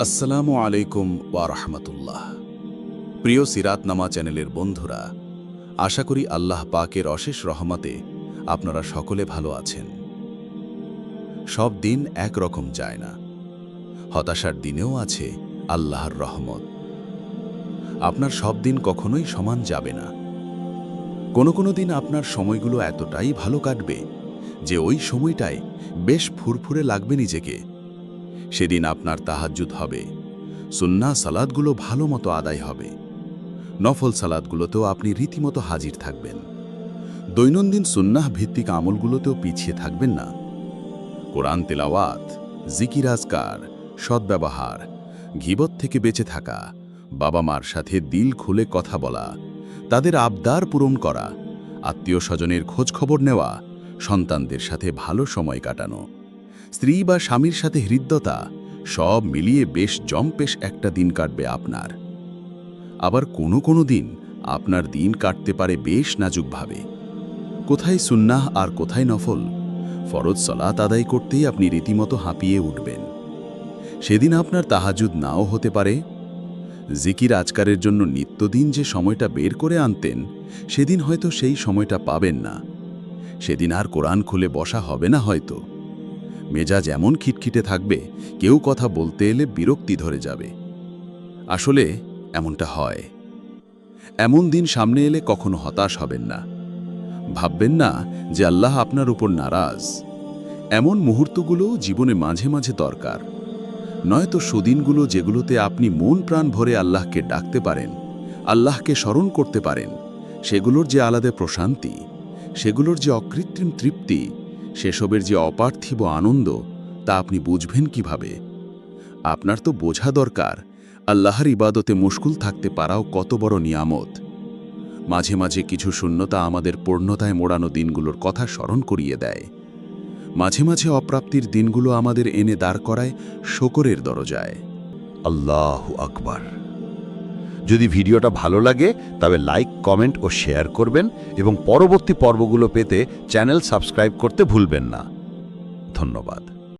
আসসালামু আলাইকুম রাহমাতুল্লাহ। প্রিয় সিরাত নামা চ্যানেলের বন্ধুরা, আশা করি আল্লাহ পাকের অশেষ রহমতে আপনারা সকলে ভালো আছেন। সব দিন একরকম যায় না। হতাশার দিনেও আছে আল্লাহর রহমত। আপনার সব দিন কখনোই সমান যাবে না। কোনো কোনো দিন আপনার সময়গুলো এতটাই ভালো কাটবে যে ওই সময়টায় বেশ ফুরফুরে লাগবে নিজেকে। সেদিন আপনার তাহাজ্জুদ হবে। সুন্না সালাদগুলো ভালো মতো আদায় হবে। নফল সালাদগুলোতেও আপনি রীতিমতো হাজির থাকবেন। দৈনন্দিন সুন্নাহ ভিত্তিক আমলগুলোতেও পিছিয়ে থাকবেন না। কোরআন তেলাওয়াত জিকিরাজকার সদ্ব্যবহার ঘিবত থেকে বেঁচে থাকা, বাবা মার সাথে দিল খুলে কথা বলা, তাদের আবদার পূরণ করা, আত্মীয় স্বজনের খোঁজখবর নেওয়া, সন্তানদের সাথে ভালো সময় কাটানো। স্ত্রী বা স্বামীর সাথে হৃদ্যতা, সব মিলিয়ে বেশ জম্পেশ একটা দিন কাটবে আপনার। আবার কোনো কোনো দিন আপনার দিন কাটতে পারে বেশ নাজুকভাবে। কোথায় সুন্নাহ আর কোথায় নফল, ফরজ সলাত আদায় করতেই আপনি রীতিমতো হাঁপিয়ে উঠবেন। সেদিন আপনার তাহাজুদ নাও হতে পারে। জিকির আজকারের জন্য নিত্যদিন যে সময়টা বের করে আনতেন, সেদিন হয়তো সেই সময়টা পাবেন না। সেদিন আর কোরআন খুলে বসা হবে না হয়তো। মেজাজ এমন খিটখিটে থাকবে, কেউ কথা বলতে এলে বিরক্তি ধরে যাবে। আসলে এমনটা হয়। এমন দিন সামনে এলে কখনো হতাশ হবেন না। ভাববেন না যে আল্লাহ আপনার উপর নারাজ। এমন মুহূর্তগুলো জীবনে মাঝে মাঝে দরকার। নয়তো সুদিনগুলো যেগুলোতে আপনি মন প্রাণ ভরে আল্লাহকে ডাকতে পারেন, আল্লাহকে স্মরণ করতে পারেন, সেগুলোর যে আলাদা প্রশান্তি, সেগুলোর যে অকৃত্রিম তৃপ্তি সেসবের যে অপার্থিব আনন্দ, তা আপনি বুঝবেন কীভাবে? আপনার তো বোঝা দরকার, আল্লাহর ইবাদতে মুশকুল থাকতে পারাও কত বড় নিয়ামত। মাঝে মাঝে কিছু শূন্যতা আমাদের পূর্ণতায় মোড়ানো দিনগুলোর কথা স্মরণ করিয়ে দেয়। মাঝে মাঝে অপ্রাপ্তির দিনগুলো আমাদের এনে দাঁড় করায় শকরের দরজায়। আল্লাহ আকবার। যদি ভিডিওটা ভালো লাগে, তবে লাইক, কমেন্ট ও শেয়ার করবেন এবং পরবর্তী পর্বগুলো পেতে চ্যানেল সাবস্ক্রাইব করতে ভুলবেন না। ধন্যবাদ।